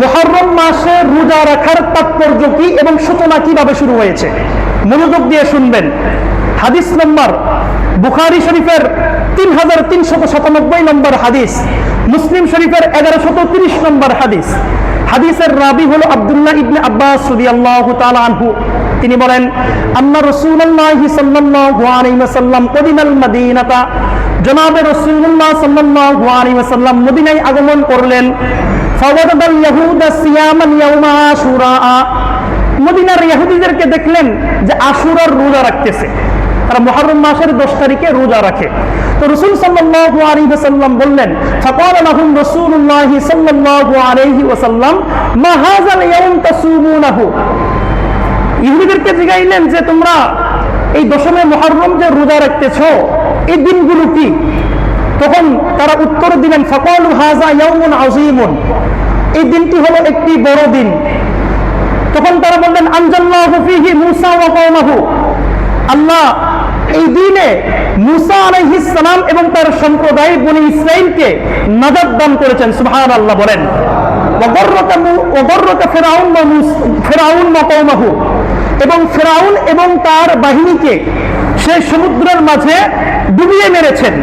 মহরম মাসে রোজা রাখার তাৎপর্য কি এবং সূচনা কীভাবে শুরু হয়েছে? মনোযোগ দিয়ে শুনবেন। হাদিস নম্বর, বুখারি শরীফের তিন হাজার তিনশত সাতানব্বই নম্বর হাদিস, মুসলিম শরীফের এগারোশত তিরিশ নম্বর হাদিস। হাদিসের রাবি হলো আবদুল্লাহ ইবনে আব্বাস রাদিয়াল্লাহু তাআলা আনহু। তিনি বলেন আম্মা রাসূলুল্লাহ সাল্লাল্লাহু আলাইহি ওয়াসাল্লাম মদিনাতা। জনাবে রাসূলুল্লাহ সাল্লাল্লাহু আলাইহি মদিনায় আগমন করলেন। দেখলেন যে আশুরার রোজা রাখতেছে। তারা মুহররম মাসের 10 তারিখে রোজা রাখে। তো রাসূল সাল্লাল্লাহু বললেন ওয়াসাল্লাম ইহুদিদেরকে জিগাইলেন যে, তোমরা এই দশমে মুহররম যে রোজা রাখতেছ, এই দিনগুলো কি? তখন তারা উত্তর দিলেন, ফাকালু হাযা ইয়াউমুন আযীমুন। এই দিনটি হলো একটি বড় দিন। তখন তারা বললেন, আনজাল্লাহু মূসা ওয়া কওমাহু। আল্লাহ, এই দিনে মুসা আলাইহিস সালাম এবং তার সম্প্রদায় বনি ইসরাইলকে নাজাত দান করেছেন বলেন। ওয়াগররাকা মু- ওয়াগররাকা ফিরাউন কওমাহু। এবং ফেরাউন এবং তার বাহিনীকে সেই সমুদ্রের মাঝে ডুবিয়ে মেরেছেন।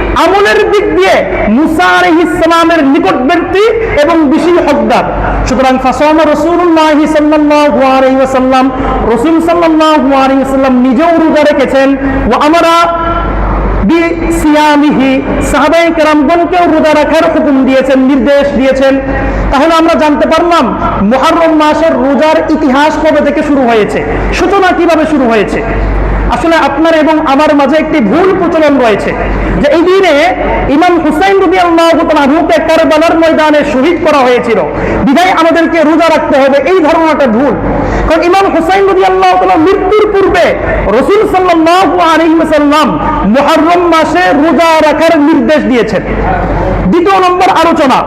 আমলের দিক দিয়ে মুসা আলাইহিস সালামের নিকটবর্তী এবং বেশি হকদার। সুতরাং ফাসামা ওয়াসাল্লাম, রাসূল ওয়াসাল্লাম নিজেও রোজা রেখেছেন। ও আমরা রোজা রাখার হুকুম দিয়েছেন, নির্দেশ দিয়েছেন। তাহলে আমরা জানতে পারলাম, মুহররম মাসের রোজার ইতিহাস কবে থেকে শুরু হয়েছে? সূচনা কীভাবে শুরু হয়েছে? আসলে আপনার এবং আমার মাঝে একটি ভুল প্রচলন রয়েছে। যে এই দিনে ইমাম হুসাইন রবি আল্লাহকে কারবালার ময়দানে শহীদ করা হয়েছিল। বিধায় আমাদেরকে রোজা রাখতে হবে, এই ধারণাটা ভুল। কারণ ইমাম হুসাইন রবি আল্লাহ মৃত্যুর পূর্বে রসুল সাল্লাহ আলহিমসাল্লাম মুহররম মাসে রোজা রাখার নির্দেশ দিয়েছেন। দ্বিতীয় নম্বর আলোচনা।